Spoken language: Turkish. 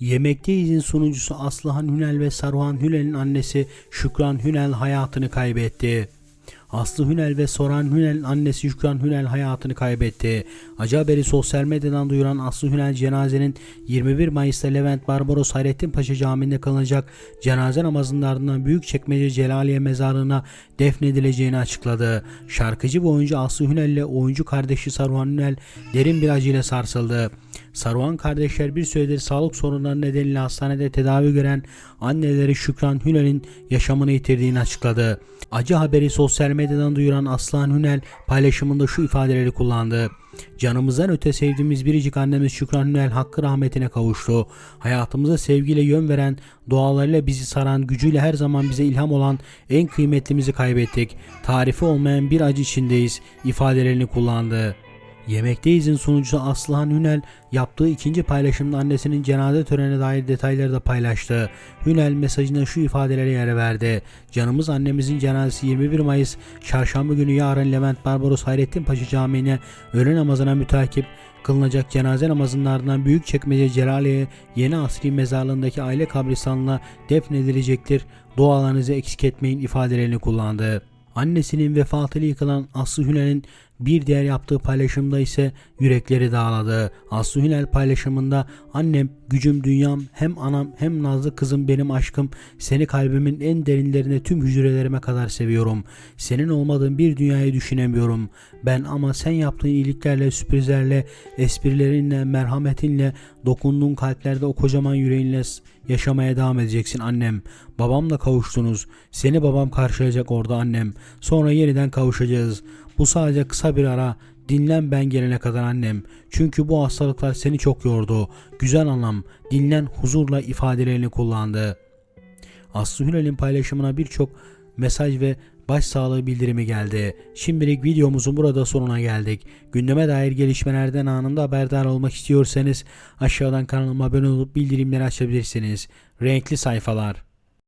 Yemekteyiz'in sunucusu Aslıhan Hünel ve Saruhan Hünel'in annesi Şükran Hünel hayatını kaybetti. Aslı Hünel ve Soran Hünel'in annesi Şükran Hünel hayatını kaybetti. Acı haberi sosyal medyadan duyuran Aslı Hünel cenazenin 21 Mayıs'ta Levent Barbaros Hayrettin Paşa Camii'nde kılınacak cenaze namazının ardından Büyükçekmece Celaliye Mezarlığı'na defnedileceğini açıkladı. Şarkıcı ve oyuncu Aslı Hünel ile oyuncu kardeşi Saruhan Hünel derin bir acıyla sarsıldı. Saruhan kardeşler bir süredir sağlık sorunları nedeniyle hastanede tedavi gören anneleri Şükran Hünel'in yaşamını yitirdiğini açıkladı. Acı haberi sosyal medyadan duyuran Aslan Hünel paylaşımında şu ifadeleri kullandı. Canımızdan öte sevdiğimiz biricik annemiz Şükran Hünel hakkı rahmetine kavuştu. Hayatımıza sevgiyle yön veren, dualarıyla bizi saran, gücüyle her zaman bize ilham olan en kıymetlimizi kaybettik. Tarifi olmayan bir acı içindeyiz ifadelerini kullandı. Yemekteyiz'in sunucusu Aslıhan Hünel yaptığı ikinci paylaşımda annesinin cenaze törenine dair detayları da paylaştı. Hünel mesajına şu ifadelere yer verdi. Canımız annemizin cenazesi 21 Mayıs çarşamba günü yarın Levent Barbaros Hayrettin Paşa Camii'ne öğle namazına mütakip kılınacak cenaze namazının ardından Büyükçekmece Celaliye Yeni Asri Mezarlığı'ndaki aile kabristanlığına defnedilecektir. Dualarınızı eksik etmeyin ifadelerini kullandı. Annesinin vefatıyla yıkılan Aslı Hünel'in bir diğer yaptığı paylaşımda ise yürekleri dağladı. Aslı Hünel paylaşımında annem, gücüm, dünyam, hem anam hem nazlı kızım benim aşkım. Seni kalbimin en derinlerine tüm hücrelerime kadar seviyorum. Senin olmadığın bir dünyayı düşünemiyorum. Ben ama sen yaptığın iyiliklerle, sürprizlerle, esprilerinle, merhametinle, dokunduğun kalplerde o kocaman yüreğinle yaşamaya devam edeceksin annem. Babamla kavuştunuz. Seni babam karşılayacak orada annem. Sonra yeniden kavuşacağız. Bu sadece kısa bir ara. Dinlen ben gelene kadar annem. Çünkü bu hastalıklar seni çok yordu. Güzel anam. Dinlen huzurla ifadelerini kullandı. Aslı Hünel'in paylaşımına birçok mesaj ve başsağlığı bildirimi geldi. Şimdilik videomuzun burada sonuna geldik. Gündeme dair gelişmelerden anında haberdar olmak istiyorsanız aşağıdan kanalıma abone olup bildirimleri açabilirsiniz. Renkli sayfalar.